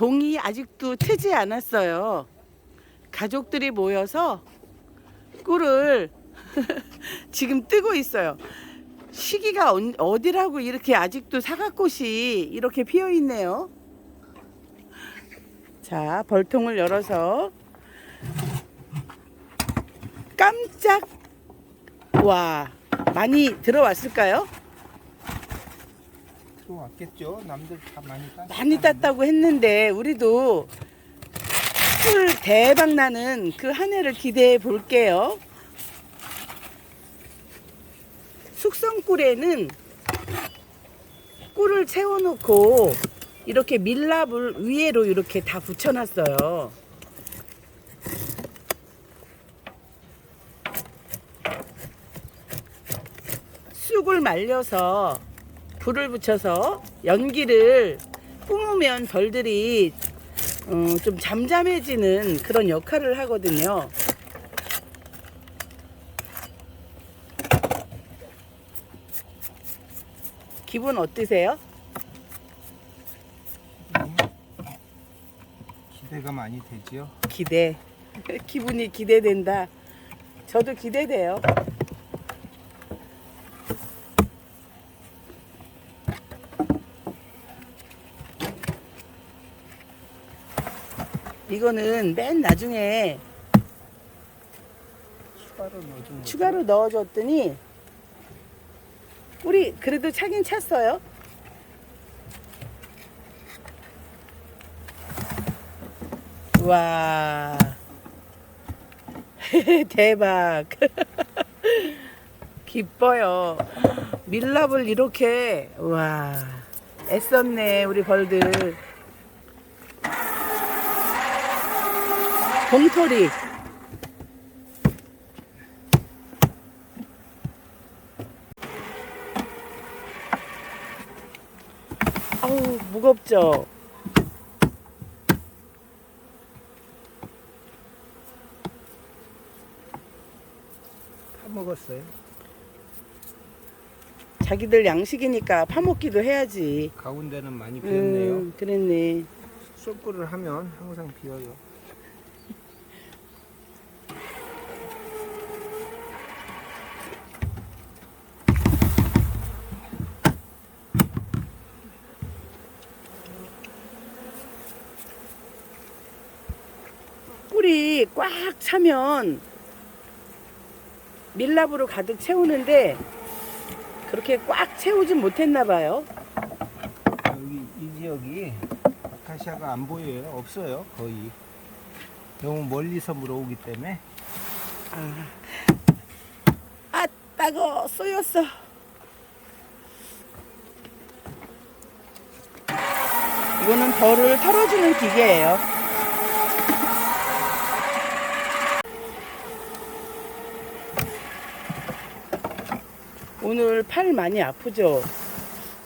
동이 아직도 트지 않았어요. 가족들이 모여서 꿀을 지금 뜨고 있어요. 시기가 언- 어디라고 이렇게 아직도 사과꽃이 이렇게 피어 있네요. 자, 벌통을 열어서 깜짝 와 많이 들어왔을까요? 들어왔겠죠. 남들 다 많이 땄. 많이 땄다고 했는데 우리도 꿀 대박 나는 그 한 해를 기대해 볼게요. 숙성 꿀에는 꿀을 채워놓고 이렇게 밀랍을 위에로 이렇게 다 붙여놨어요. 쑥을 말려서 불을 붙여서 연기를 뿜으면 벌들이 어, 좀 잠잠해지는 그런 역할을 하거든요. 기분 어떠세요? 기대가 많이 되지요. 기대. 기분이 기대된다. 저도 기대돼요. 이거는 맨 나중에 추가로 넣어준 거. 추가로 넣어줬더니 꿀이 그래도 차긴 찼어요. 와 대박 기뻐요. 밀랍을 이렇게 와 애썼네 우리 벌들 봄토리 아우 무겁죠. 다 먹었어요. 자기들 양식이니까 파먹기도 해야지. 가운데는 많이 비었네요. 음, 그랬네. 쏠꿀을 하면 항상 비어요. 꿀이 꽉 차면 밀랍으로 가득 채우는데 그렇게 꽉 채우진 못했나 봐요. 여기 이 지역이 아카시아가 안 보여요. 없어요. 거의. 너무 멀리서 물어오기 때문에 아, 아 따거 쏘였어. 이거는 벌을 털어주는 기계예요. 오늘 팔 많이 아프죠?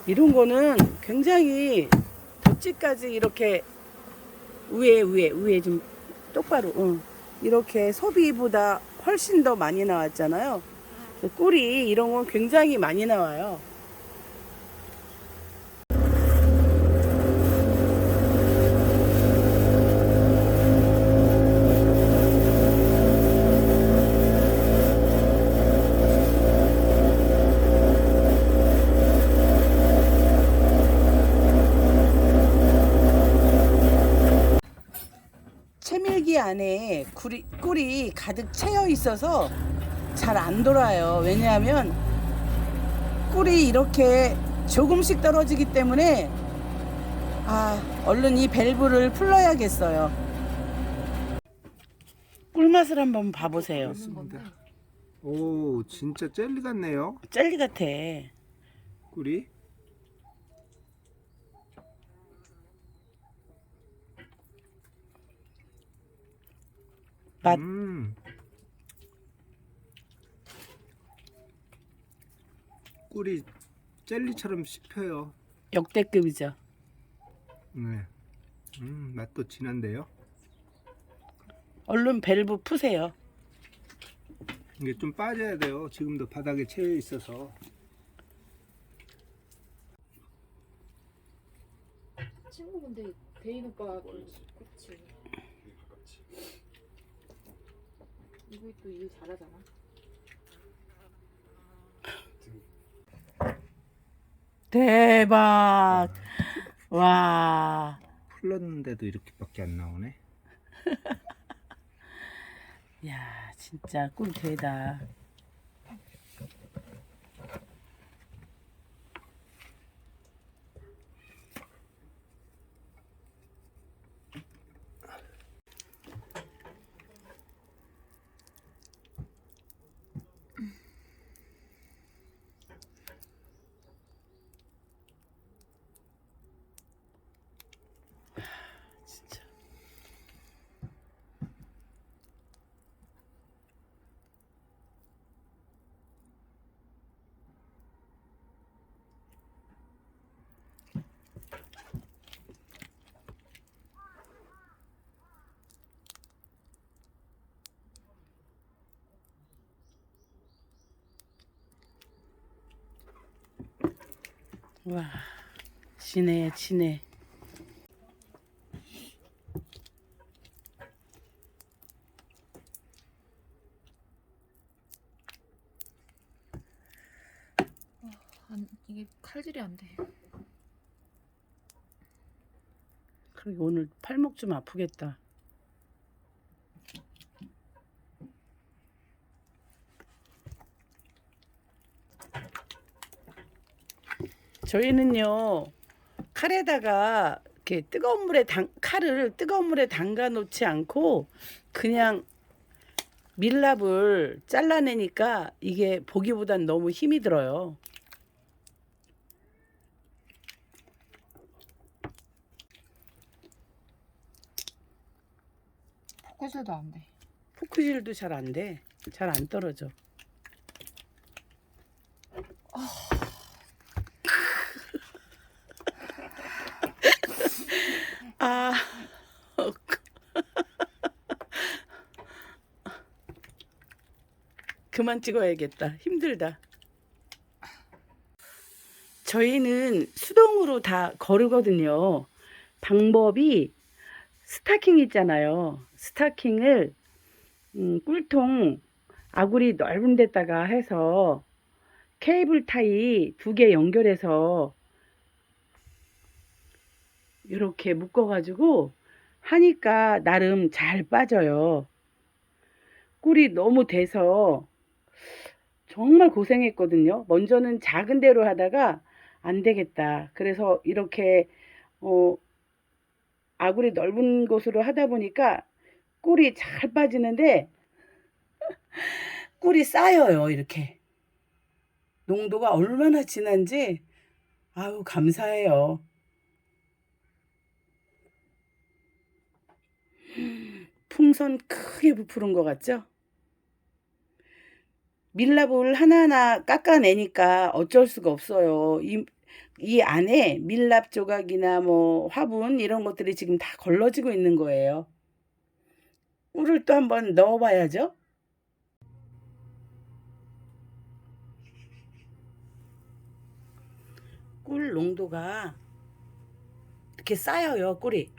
이런 거는 굉장히 덧지까지 이렇게 위에 위에 위에 좀 똑바로 응. 이렇게 소비보다 훨씬 더 많이 나왔잖아요. 꿀이 이런 건 굉장히 많이 나와요. 채밀기 안에 꿀이, 꿀이 가득 채여 있어서 잘 안 돌아요. 왜냐하면 꿀이 이렇게 조금씩 떨어지기 때문에 아 얼른 이 밸브를 풀러야겠어요. 꿀맛을 한번 봐보세요. 그렇습니다. 오, 진짜 젤리 같네요. 젤리 같아. 꿀이. 맛. 음. 꿀이 젤리처럼 씹혀요. 역대급이죠. 네. 음, 맛도 진한데요. 얼른 밸브 푸세요. 이게 좀 빠져야 돼요. 지금도 바닥에 채여 있어서. 친구 근데 대인 오빠 그 그치 되게 가깝지. 이거 또 일 잘하잖아 대박. 와. 풀렀는데도 이렇게밖에 안 나오네. 야, 진짜 꿀 되다. 와, 진해, 진해. 안, 이게 칼질이 안 돼 그리고 오늘 팔목 좀 아프겠다. 저희는요 칼에다가 이렇게 뜨거운 물에 담 칼을 뜨거운 물에 담가 놓지 않고 그냥 밀랍을 잘라내니까 이게 보기보단 너무 힘이 들어요. 포커스도 안 돼 포크질도 잘 안 돼. 잘 안 떨어져. 아. 그만 찍어야겠다. 힘들다. 저희는 수동으로 다 거르거든요. 방법이 스타킹 있잖아요. 스타킹을 음, 꿀통 아구리 넓은 데다가 해서 케이블 타이 두 개 연결해서 이렇게 묶어가지고 하니까 나름 잘 빠져요. 꿀이 너무 돼서 정말 고생했거든요. 먼저는 작은 데로 하다가 안 되겠다. 그래서 이렇게 어, 아구리 넓은 곳으로 하다 보니까 꿀이 잘 빠지는데 꿀이 쌓여요 이렇게 농도가 얼마나 진한지 아우 감사해요 풍선 크게 부푸른 것 같죠? 밀랍을 하나하나 깎아내니까 어쩔 수가 없어요. 이, 이 안에 밀랍 조각이나 뭐 화분 이런 것들이 지금 다 걸러지고 있는 거예요. 꿀을 또 한번 넣어봐야죠. 꿀 농도가 이렇게 쌓여요, 꿀이.